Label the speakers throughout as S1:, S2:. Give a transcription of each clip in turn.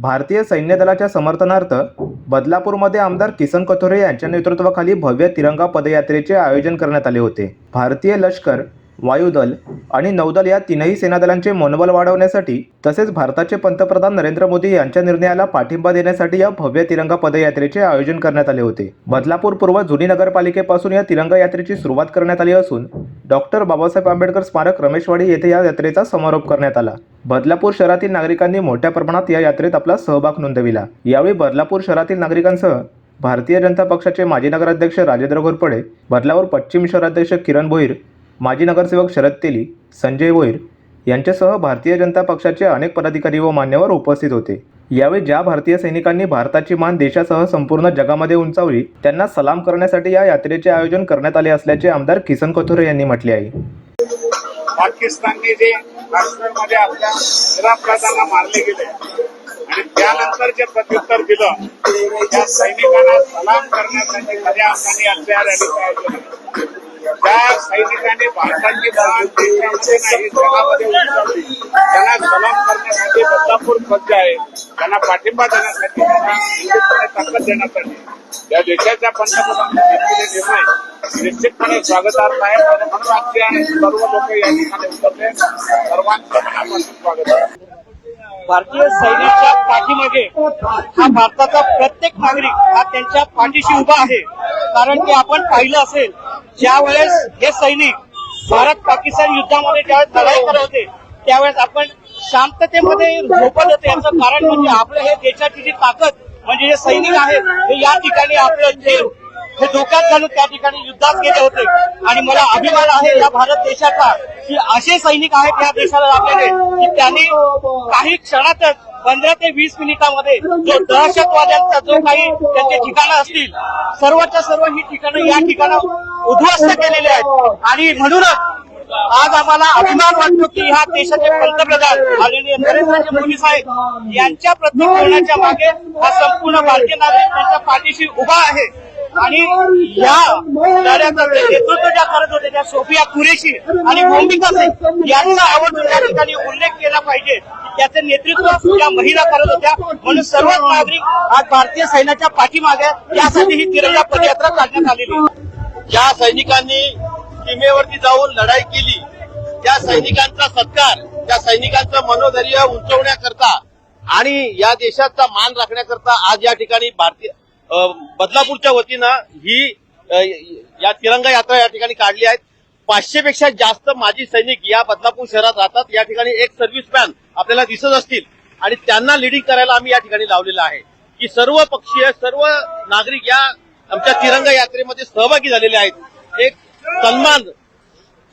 S1: भारतीय सैन्य दलाच्या समर्थनार्थ बदलापूरमध्ये आमदार किसन कथोरे यांच्या नेतृत्वाखाली भव्य तिरंगा पदयात्रेचे आयोजन करण्यात आले होते. भारतीय लष्कर वायुदल आणि नौदल या तीनही सेनादलांचे मनोबल वाढवण्यासाठी तसेच भारताचे पंतप्रधान नरेंद्र मोदी यांच्या निर्णयाला पाठिंबा देण्यासाठी या भव्य तिरंगा पदयात्रेचे आयोजन करण्यात आले होते. बदलापूर पूर्व जुनी नगरपालिकेपासून या तिरंगा यात्रेची सुरुवात करण्यात आली असून डॉक्टर बाबासाहेब आंबेडकर स्मारक रमेशवाडी येथे या यात्रेचा समारोप करण्यात आला. बदलापूर शहरातील नागरिकांनी मोठ्या प्रमाणात या यात्रेत आपला सहभाग नोंदविला. यावेळी बदलापूर शहरातील नागरिकांसह भारतीय जनता पक्षाचे माजी नगराध्यक्ष राजेंद्र घोरपडे बदलापूर पश्चिम शहराध्यक्ष किरण भोईर माजी नगरसेवक शरद तेली संजय भोईर यांच्यासह भारतीय जनता पक्षाचे अनेक पदाधिकारी व मान्यवर उपस्थित होते. यावेळी ज्या भारतीय सैनिकांनी भारताची मान देशासह संपूर्ण जगामध्ये उंचावली त्यांना सलाम करण्यासाठी या यात्रेचे आयोजन करण्यात आले असल्याचे आमदार किसन कथोरे यांनी म्हटले आहे.
S2: पाकिस्तानने जे काश्मीरमध्ये आपल्या निरापराधांना मारले गेले आणि त्यानंतर जे प्रत्युत्तर दिलं त्या सैनिकांना सलाम करण्यासाठी माझ्या हाताने आजच्या रॅलीचं आयोजन आहे. त्या सैनिकांनी भारताची मान देशामध्ये नाही जगामध्ये उंचावली त्यांना सलाम करण्यासाठी बदलापूर सज्ज आहे त्यांना पाठिंबा देण्यासाठी त्यांना निश्चितपणे ताकद देण्यासाठी. या देशाच्या पंतप्रधानांनी घेतलेले निर्णय निश्चितपणे स्वागतार्थ आहे. आणि म्हणून आजचे सर्व लोक या ठिकाणी उतरले. सर्वांचं मनापासून स्वागत आहे.
S3: भारतीय सैन्याच्या पाठीमागे हा भारताचा प्रत्येक नागरिक हा त्यांच्या पाठीशी उभा आहे. कारण की आपण पाहिलं असेल ज्या वेळेस हे सैनिक भारत पाकिस्तान युद्धामध्ये ज्यावेळेस लढाई करत होते त्यावेळेस आपण शांततेमध्ये झोपत होते. याचं कारण म्हणजे आपलं हे देशाची जी ताकद म्हणजे जे सैनिक आहेत हे या ठिकाणी आपलं जीव हे धोक्यात घालून त्या ठिकाणी युद्धात गेले होते. आणि मला अभिमान आहे या भारत देशाचा की असे सैनिक आहेत या देशाला लाभलेले की त्यांनी काही क्षणातच पंधरा ते वीस मिनिटामध्ये जो दहशतवाद्यांचा जो काही त्यांचे ठिकाणं असतील सर्वच्या सर्व ही ठिकाणं या ठिकाणावर उद्ध्वस्त केलेले आहेत. आणि म्हणूनच आज आम्हाला अभिमान वाटतो की ह्या देशाचे पंतप्रधान आलेले नरेंद्र मोदी साहेब यांच्या प्रत्येक धोरणाच्या मागे हा संपूर्ण भारतीय नागरिक त्यांच्या पाठीशी उभा आहे. आणि या लढ्याचं नेतृत्व ज्या करत होते त्या सोफिया कुरेशी आणि भूमिका सिंग यांचा आवडून या ठिकाणी उल्लेख केला पाहिजे. त्याचं नेतृत्व या महिला करत होत्या. म्हणून सर्वच नागरिक आज भारतीय सैन्याच्या पाठीमागे यासाठी ही तिरंगा पदयात्रा काढण्यात आलेली
S4: ज्या सैनिकांनी सीमेवरती जाऊन लढाई केली त्या सैनिकांचा सत्कार त्या सैनिकांचं मनोधैर्य उंचवण्याकरता आणि या देशाचा मान राखण्याकरता आज या ठिकाणी भारतीय बदलापूरच्या वतीनं ही या तिरंगा यात्रा या ठिकाणी काढली आहेत. पाचशे पेक्षा जास्त माजी सैनिक या बदलापूर शहरात राहतात. या ठिकाणी एक सर्व्हिसमॅन आपल्याला दिसत असतील आणि त्यांना लिडिंग करायला आम्ही या ठिकाणी लावलेलं आहे. की सर्व पक्षीय सर्व नागरिक या आमच्या तिरंगा यात्रेमध्ये सहभागी झालेले आहेत. एक सन्मान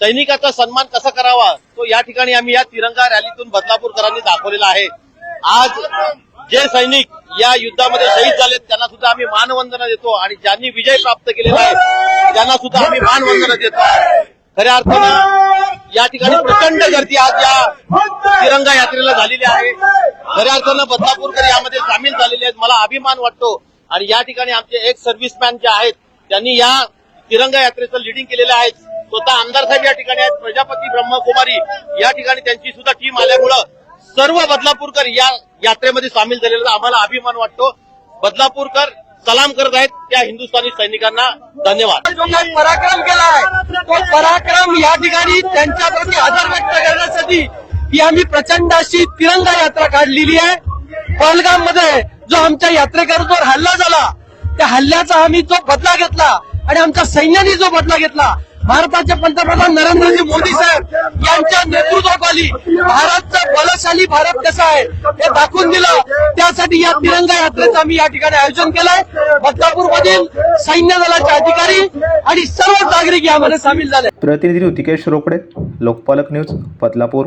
S4: सैनिकाचा सन्मान कसा करावा तो या ठिकाणी आम्ही या तिरंगा रॅलीतून बदलापूरकरांनी दाखवलेला आहे. आज जे सैनिक या युद्धामध्ये शहीद झालेत त्यांना सुद्धा आम्ही मानवंदना देतो आणि ज्यांनी विजय प्राप्त केलेला आहे त्यांना सुद्धा आम्ही मानवंदना देतो. खऱ्या अर्थानं या ठिकाणी प्रचंड गर्दी आज या तिरंगा यात्रेला झालेली आहे. खऱ्या अर्थानं बदलापूरकर यामध्ये सामील झालेले आहेत. मला अभिमान वाटतो आणि या ठिकाणी आमचे एक सर्व्हिसमॅन जे आहेत त्यांनी या तिरंगा यात्रेचं लिडिंग केलेलं आहे. स्वतः आमदार साहेब या ठिकाणी आहेत प्रजापती ब्रह्मकुमारी. या ठिकाणी त्यांची सुद्धा टीम आल्यामुळं सर्व बदलापूरकर या यात्रेमध्ये सामील झालेला आम्हाला अभिमान वाटतो. बदलापूरकर सलाम करत आहेत त्या हिंदुस्थानी सैनिकांना. धन्यवाद.
S3: पराक्रम केला आहे तो पराक्रम या ठिकाणी त्यांच्याप्रती आदर व्यक्त करण्यासाठी ही आम्ही प्रचंड अशी तिरंगा यात्रा काढलेली आहे. पहलगाममध्ये जो आमच्या यात्रेकरूंवर हल्ला झाला त्या हल्ल्याचा आम्ही जो बदला घेतला आणि आमच्या सैन्याने जो बदला घेतला भारताचे पंतप्रधान नरेंद्रजी मोदी साहेब यांच्या नेतृत्वाखाली भारतचा बलशाली भारत कसा आहे हे दाखवून दिलं. त्यासाठी या तिरंगा यात्रेचं आम्ही या ठिकाणी आयोजन केलंय. बदलापूर मधील सैन्य दलाचे अधिकारी आणि सर्व नागरिक यामध्ये सामील झाले.
S1: प्रतिनिधी ऋतिकेश रोकडे लोकपालक न्यूज बदलापूर.